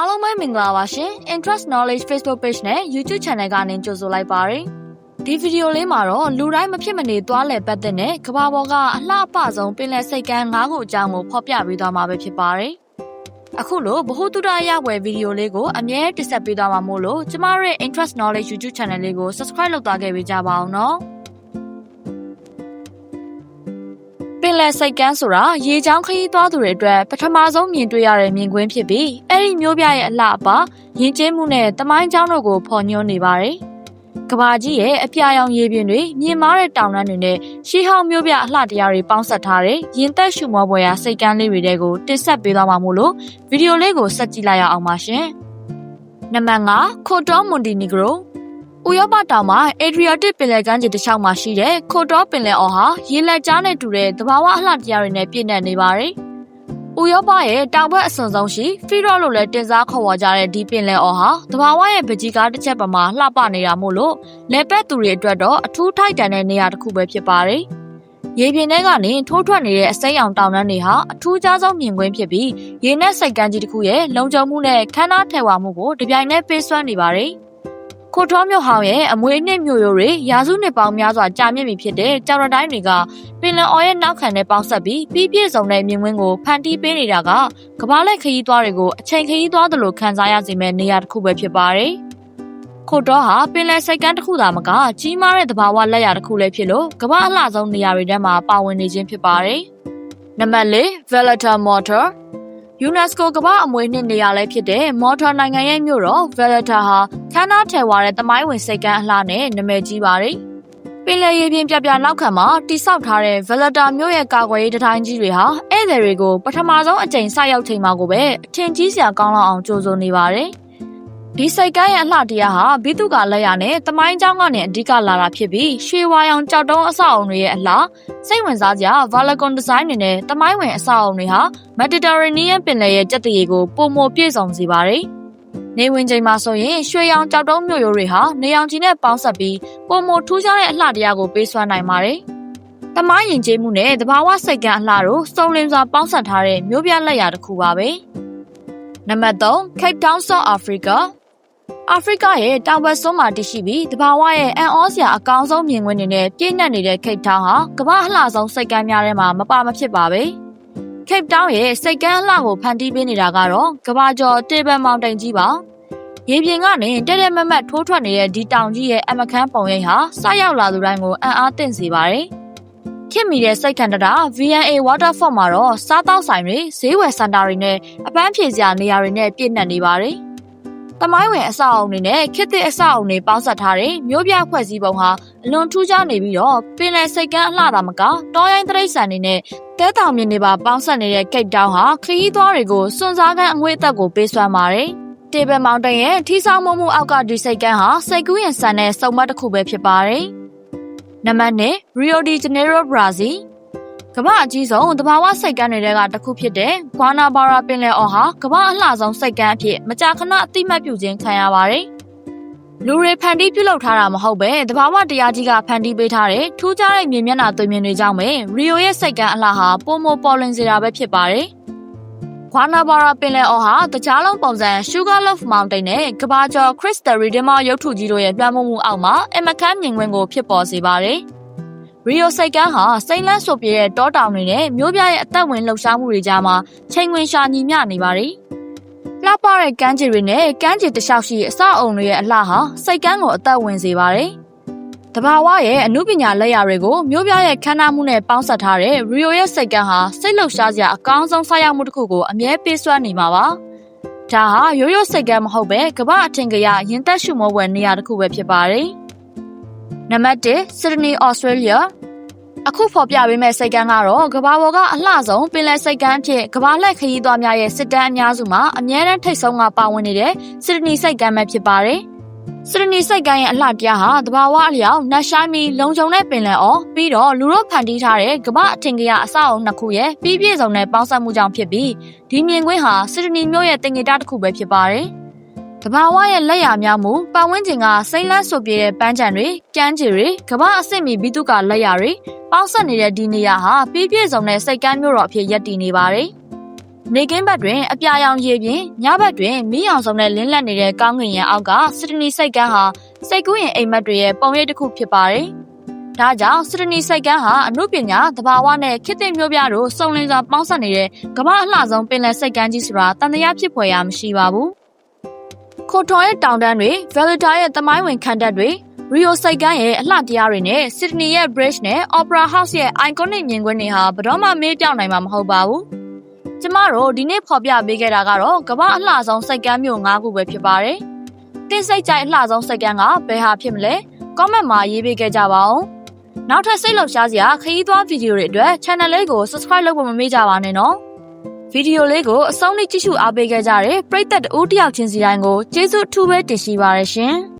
အားလုံးပဲမင်္ဂလာပါရှင် Interest Knowledge Facebook Page နဲ့ YouTube Channel ကနေကြိုဆိုလိုက်ပါရစေဒီဗီဒီယိုလေးမှာတော့လူတိုင်းမဖြစ်မနေသွားလည်ပတ်တဲ့နဲ့ကမ္ဘာပေါ်ကအလှအပဆုံးပင်လယ်စိတ်ကမ်း၅ခုအကြောင်းကိုဖော်ပြပေးသွားမှာပဲဖြစ်ပါတယ်အခုလိုဘ ഹു တုဒရဝယ်ဗီဒီယိုလေးကိုအမြဲတင်ဆက်ပေးသွားမှာမို့လို့ကျမတို့ရဲ့ Interest Knowledge YouTube Channel လေးကို Subscribe လုပ်သွားခဲ့ပေးကြပါအောင်နော် လယ်စိတ်ကမ်းဆိုတာရေချောင်းခရီးသွားသူတွေအတွက်ပထမဆုံးမြင်တွေ့ရတဲ့မြင်ကွင်းဖြစ်ပြီးအဲ့ဒီမျိုးပြရဲ့အလှအပယဉ်ကျေးမှုနဲ့တမိုင်းကြောင်းတို့ကိုဖော်ညွှန်းနေပါတယ်။ကဘာကြီးရဲ့အပြာရောင်ရေပြင်တွေမြင်မာတဲ့တောင်တန်းတွေနဲ့ရှီဟောင်းမျိုးပြအလှတရားတွေပေါင်းစပ်ထားတဲ့ရင်သက်ရှုမောပွဲရာစိတ်ကမ်းလေးတွေတဲကိုတင်ဆက်ပေးသွားမှာမို့လို့ဗီဒီယိုလေးကိုဆက်ကြည့်လိုက်ရအောင်ပါရှင်။နံပါတ်5ခိုတောမွန်တီနီဂရို ဥရောပတောင်မှာ Adriatic ပင်လယ်ကမ်းခြေတစ်လျှောက်မှာရှိတဲ့ခိုတောပင်လယ်အော်ဟာရေလက်ကြားနဲ့တူတဲ့သဘာဝအလှတရားတွေနဲ့ပြည့်နေနေပါတယ်။ဥရောပရဲ့တောင်ဘက်အစွန်ဆုံးရှိဖီရော့လို့လည်းတင်စားခေါ်ဝေါ်ကြတဲ့ဒီပင်လယ်အော်ဟာသဘာဝရဲ့ပကြီးကားတစ်ချက်ပမာလှပနေတာမို့လို့လေပက်သူတွေအတွက်တော့အထူးထိုက်တန်တဲ့နေရာတစ်ခုပဲဖြစ်ပါတယ်။ရေပြင်ထဲကနေထိုးထွက်နေတဲ့အစိမ်းအောင်တောင်တန်းတွေဟာအထူးခြားဆုံးမြင်ကွင်းဖြစ်ပြီးရေနက်စိတ်ကမ်းကြီးတစ်ခုရဲ့လုံခြုံမှုနဲ့ခမ်းနားထည်ဝမှုကိုတပြိုင်နက်ပေးစွမ်းနေပါတယ်။ ခိုထောမြို့ဟောင်းရဲ့အမွေအနှစ်မြို့ရိုးတွေရာစုနှစ်ပေါင်းများစွာကြာမြင့်ပြီဖြစ်တဲ့ကြော်ရတိုင်းတွေကပင်လယ်အော်ရဲ့နောက်ခံနဲ့ပေါင်းဆက်ပြီးပြီးပြည့်စုံတဲ့မြင်ကွင်းကိုဖန်တီးပေးနေတာကကမ္ဘာလက်ခရီးသွားတွေကိုအချိန်ခရီးသွားသလိုခံစားရစေမယ့်နေရာတစ်ခုပဲဖြစ်ပါတယ်။ခိုတောဟာပင်လယ်စိတ်ကမ်းတစ်ခုသာမကကြီးမားတဲ့သဘာဝလက်ရာတစ်ခုလည်းဖြစ်လို့ကမ္ဘာအလှဆုံးနေရာတွေထဲမှာပါဝင်နေခြင်းဖြစ်ပါတယ်။နံပါတ်၄ Valletta Motor UNESCO ကမ္ဘာအမွေနှစ်နေရာလည်းဖြစ်တဲ့မော်တော်နိုင်ငံရဲ့မြို့တော် Valletta ဟာခမ်းနားထည်ဝါတဲ့တမိုင်းဝင်စိတ်ကမ်းအလှနဲ့နာမည်ကြီးပါတယ်။ပင်လယ်ရေပြင်ပြပြနောက်ခံမှာတိစောက်ထားတဲ့ Valletta မြို့ရဲ့ကာကွယ်ရေးတံတိုင်းကြီးတွေဟာဧည့်သည်တွေကိုပထမဆုံးအကြိမ်စရောက်ချိန်မှာကိုပဲအထင်ကြီးစရာကောင်းလောက်အောင်ကြိုးစိုးနေပါတယ်။ ဒီစိတ်ကမ်းရဲ့အလှတရားဟာဘိတုကလက်ရနဲ့တမိုင်းကျောင်းကနေအဓိကလာတာဖြစ်ပြီးရွှေဝါရောင်ကြောက်တုံးအဆောက်အုံတွေရဲ့အလှစိတ်ဝင်စားစရာ Valacon Design တွေနဲ့တမိုင်းဝင်အဆောက်အုံတွေဟာ Mediterranean ပင်လယ်ရဲ့ကြက်တရေကိုပုံမပြည့်စုံစေပါတယ်။နေဝင်ချိန်မှာဆိုရင်ရွှေရောင်ကြောက်တုံးမျိုးရိုးတွေဟာနေရောင်ခြည်နဲ့ပေါင်းစပ်ပြီးပုံမထူးခြားတဲ့အလှတရားကိုပေးစွမ်းနိုင်ပါတယ်။တမိုင်းရင်ကျေးမှုနဲ့တဘာဝစိတ်ကမ်းအလှတို့စုံလင်စွာပေါင်းစပ်ထားတဲ့မျိုးပြလက်ရာတစ်ခုပါပဲ။နံပါတ်3 Cape Town South Africa အာဖရိကရဲ့တောင်ဘက်စွန်းမှာတည်ရှိပြီးတဘာဝရဲ့အန်အောစရာအကောင်းဆုံးမြင်ကွင်းတွေနဲ့ပြည့်နှက်နေတဲ့ခိတ်တောင်ဟာကမ္ဘာအလှဆုံးစိတ်ကမ်းများထဲမှာမပါမဖြစ်ပါပဲ။ခိတ်တောင်ရဲ့စိတ်ကမ်းအလှကိုဖန်တီးပေးနေတာကတော့ကမ္ဘာကျော်တေဘန်မောင်တိန်ကြီးပါ။ရေပြင်ကနေတက်တက်မတ်မတ်ထိုးထွက်နေတဲ့ဒီတောင်ကြီးရဲ့အမခန်းပုံရိပ်ဟာစရောက်လာသူတိုင်းကိုအံ့အားသင့်စေပါတယ်။ခင်မီတဲ့စိတ်ခံတတာ VNA Waterfall မှာတော့စားတောက်ဆိုင်တွေဈေးဝယ်စင်တာတွေနဲ့အပန်းဖြေစရာနေရာတွေနဲ့ပြည့်နှက်နေပါတယ်။ တမိုင်းဝင်အဆောက်အုံတွေနဲ့ခေတ်သစ်အဆောက်အုံတွေပေါင်းစပ်ထားတဲ့မြို့ပြဖွဲ့စည်းပုံဟာအလွန်ထူးခြားနေပြီးတော့ပင်လယ်စိတ်ကမ်းအလှတာမကတောရိုင်းတရိတ်ဆန်တွေနဲ့တဲတောင်မြင်တွေပါပေါင်းစပ်နေတဲ့ကိတ်တောင်ဟာခရီးသွားတွေကိုစွန့်စားကမ်းအငွေ့အသက်ကိုပေးစွမ်းပါတယ်။တေဘယ်မောင်တန်ရဲ့ထီဆောင်မှုမှုအောက်ကဒီစိတ်ကမ်းဟာစိတ်ကူးရင်ဆန်တဲ့စုံမတစ်ခုပဲဖြစ်ပါတယ်။နံပါတ်1 Rio de Janeiro Brazil ကမ္ဘာအကြီးဆုံးတဘာဝစိတ်ကမ်းတွေကတစ်ခုဖြစ်တဲ့ဂွာနာဘာရာပင်လယ်အော်ဟာကမ္ဘာအလှဆုံးစိတ်ကမ်းအဖြစ်မကြာခဏအတိမတ်ပြုခြင်းခံရပါတယ်။လူတွေဖန်တီးပြုလုပ်ထားတာမဟုတ်ပဲတဘာဝတရားကြီးကဖန်တီးပေးထားတဲ့ထူးခြားတဲ့မြေမျက်နှာသွေးမြင်တွေကြောင့်ပဲရီယိုရဲ့စိတ်ကမ်းအလှဟာပုံမပေါ်လွင်စေတာပဲဖြစ်ပါတယ်။ခွာနာဘာရာပင်လယ်အော်ဟာတခြားလုံးပုံစံ Sugar Loaf Mountain နဲ့ကဘာကျော် Chris the Redeemer ရုပ်ထုကြီးတို့ရဲ့လွှမ်းမိုးမှုအောက်မှာအမခန်းမြင်ကွင်းကိုဖြစ်ပေါ်စေပါတယ်။ ရီယိုစိတ်ကန်းဟာစိမ့်လန်းဆိုပြတဲ့တောတောင်တွေနဲ့မြို့ပြရဲ့အသက်ဝင်လှုပ်ရှားမှုတွေကြားမှာချိန်ဝင်ရှာညီမျှနေပါတယ်။လှပတဲ့ကမ်းခြေတွေနဲ့ကမ်းခြေတစ်လျှောက်ရှိအဆောက်အုံတွေရဲ့အလှဟာစိတ်ကန်းကိုအသက်ဝင်စေပါတယ်။တဘာဝရဲ့အမှုပညာလက်ရာတွေကိုမြို့ပြရဲ့ခမ်းနားမှုနဲ့ပေါင်းစပ်ထားတဲ့ရီယိုရဲ့စိတ်ကန်းဟာစိတ်လှုပ်ရှားစရာအကောင်းဆုံးဆက်ရောက်မှုတစ်ခုကိုအမြဲပေးစွမ်းနေမှာပါ။ဒါဟာရိုးရိုးစိတ်ကန်းမဟုတ်ပဲကမ္ဘာအထင်ကြီးရင်သက်ရှုမောပွဲနေရာတစ်ခုပဲဖြစ်ပါတယ်။နံပါတ်1 Sydney Australia အခုဖော်ပြပေးမယ့်စိတ်ကန်းကတော့ကဘာပေါ်ကအလှဆုံးပင်လယ်စိတ်ကန်းဖြစ်ကဘာလက်ခရီးသွားများရဲ့စစ်တမ်းအများစုမှာအများအားထိတ်ဆုံးကပါဝင်နေတဲ့စစ်ဒနီစိတ်ကန်းပဲဖြစ်ပါတယ်။စစ်ဒနီစိတ်ကန်းရဲ့အလှတရားဟာတဘာဝအလျောက်နတ်ရှိုင်းမီလုံခြုံတဲ့ပင်လယ်အော်ပြီးတော့လူတို့ဖန်တီးထားတဲ့ကဘာအထင်ကြီးအဆောက်အုံနှစ်ခုရဲ့ပြီးပြည့်စုံတဲ့ပေါင်းစပ်မှုကြောင့်ဖြစ်ပြီးဒီမြင်ကွင်းဟာစစ်ဒနီမြို့ရဲ့တင်ငေတာတစ်ခုပဲဖြစ်ပါတယ်။က ဘာဝရဲ့လက်ရာများမှုပတ်ဝန်းကျင်ကစိမ့်လန်းဆိုပြတဲ့ပန်းချံတွေကမ်းခြေတွေကဘာအဆင့်မီဘီတုကလက်ရာတွေပေါင်းဆက်နေတဲ့ဒီနေရာဟာပြည့်ပြည့်စုံတဲ့စိတ်ကမ်းမျိုးတော်အဖြစ်ရပ်တည်နေပါတယ်နေကင်းဘက်တွင်အပြာရောင်ရေပြင်ညဘက်တွင်မီးရောင်စုံနဲ့လင်းလက်နေတဲ့ကောင်းကင်ရံအောက်ကစစ်တနီစိတ်ကန်းဟာစိတ်ကူးရင်အိမ်မက်တွေရဲ့ပုံရိပ်တစ်ခုဖြစ်ပါတယ်။ဒါကြောင့်စစ်တနီစိတ်ကန်းဟာအမှုပညာသဘာဝနဲ့ခေတ်သစ်မျိုးပြတို့စုံလင်စွာပေါင်းစပ်နေတဲ့ကမ္ဘာအလှဆုံးပင်လယ်စိတ်ကန်းကြီးဆိုတာတန်တရားဖြစ်ဖွယ်ရာမရှိပါဘူး။ ခိုထွန်ရဲ့တောင်တန်းတွေ Valida ရဲ့သမိုင်းဝင်ခံတပ်တွေ Rio စိတ်ကန်းရဲ့အလှတရားတွေနဲ့ Sydney ရဲ့ Bridge နဲ့ Opera House ရဲ့ iconic မြင်ကွင်းတွေဟာဘယ်တော့မှမေ့ပြောင်းနိုင်မှာမဟုတ်ပါဘူး။ကျမတို့ဒီနေ့ဖော်ပြပေးခဲ့တာကတော့ကမ္ဘာအလှဆုံးစိတ်ကန်းမျိုး၅ခုပဲဖြစ်ပါတယ်။တင်းစိတ်ကြိုက်အလှဆုံးစိတ်ကန်းကဘယ်ဟာဖြစ်မလဲ။ comment မှာရေးပေးခဲ့ကြပါဦး။နောက်ထပ်စိတ်လှုပ်ရှားစရာခရီးသွားဗီဒီယိုတွေအတွက် channel လေးကို subscribe လုပ်ဖို့မမေ့ကြပါနဲ့နော်။ ဗီဒီယိုလေးကိုအဆုံးထိကြည့်ရှုအားပေးခဲ့ကြတဲ့ပရိသတ်တဦးတစ်ယောက်ချင်းစီတိုင်းကိုကျေးဇူးအထူးပဲတင်ရှိပါရရှင်။